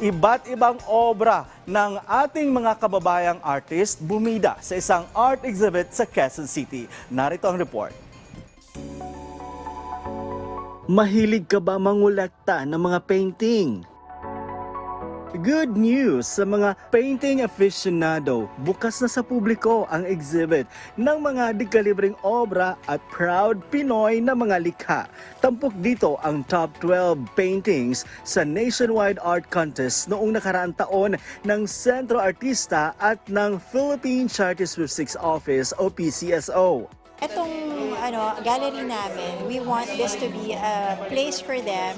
Iba't ibang obra ng ating mga kababayang artist bumida sa isang art exhibit sa Quezon City. Narito ang report. Mahilig ka ba mangulekta ng mga painting? Good news sa mga painting aficionado. Bukas na sa publiko ang exhibit ng mga dekalibreng obra at proud Pinoy na mga likha. Tampok dito ang top 12 paintings sa Nationwide Art Contest noong nakaraang taon ng Centro Artista at ng Philippine Charity Sweepstakes Office o PCSO. Itong ano, gallery namin, we want this to be a place for them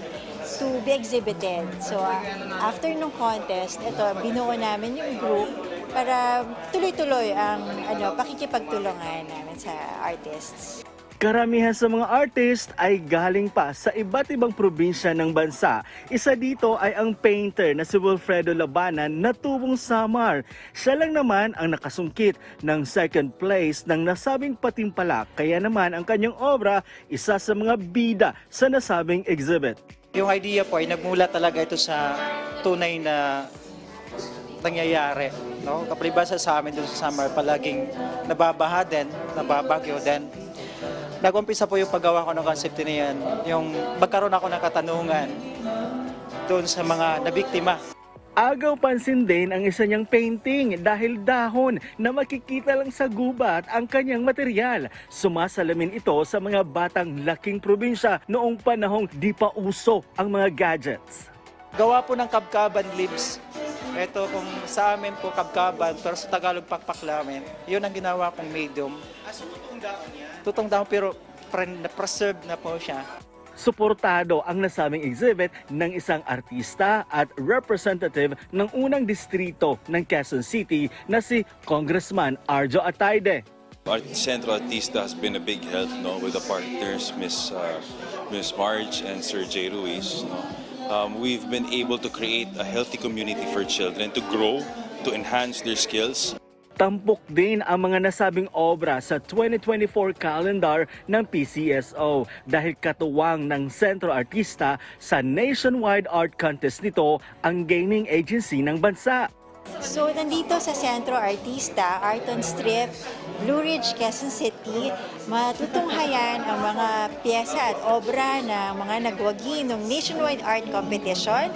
to be exhibited. So, uh, after nung contest, ito, binuo namin yung group para tuloy-tuloy ang ano, pakikipagtulungan namin sa artists. Karamihan sa mga artist ay galing pa sa iba't ibang probinsya ng bansa. Isa dito ay ang painter na si Wilfredo Labanan na tubong Samar. Siya lang naman ang nakasungkit ng second place ng nasabing patimpalak. Kaya naman ang kanyang obra, isa sa mga bida sa nasabing exhibit. Yung idea po ay nagmula talaga ito sa tunay na nangyayari. No? Kapalibasa sa amin doon sa summer, palaging nababaha din, nababagyo din. Nag-umpisa po yung paggawa ko ng concept na yan, yung magkaroon ako ng katanungan doon sa mga nabiktima. Agaw pansin din ang isa niyang painting dahil dahon na makikita lang sa gubat ang kanyang material. Sumasalamin ito sa mga batang laking probinsya noong panahong di pa uso ang mga gadgets. Gawa po ng kabkaban leaves. Ito kung sa amin po kabkaban, pero sa Tagalog pakpaklamin. Yun ang ginawa kong medium. Ah, so tutong daon yan? Tutong daon pero pre- na-preserve na po siya. Suportado ang nasabing exhibit ng isang artista at representative ng unang distrito ng Quezon City na si Congressman Arjo Atayde. Art Centro Artista has been a big help no, with the partners, Miss uh, Miss Marge and Sir J. Ruiz. No. Um, we've been able to create a healthy community for children to grow, to enhance their skills. Tampok din ang mga nasabing obra sa 2024 calendar ng PCSO dahil katuwang ng Sentro Artista sa nationwide art contest nito ang gaming agency ng bansa. So, nandito sa Centro Artista, Art on Strip, Blue Ridge, Quezon City, matutunghayan ang mga pyesa at obra ng mga nagwagi ng Nationwide Art Competition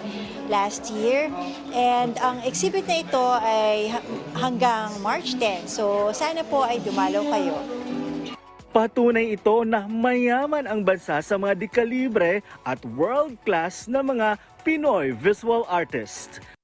last year. And ang exhibit na ito ay ha- hanggang March 10. So, sana po ay dumalaw kayo. Patunay ito na mayaman ang bansa sa mga dekalibre at world-class na mga Pinoy visual artist.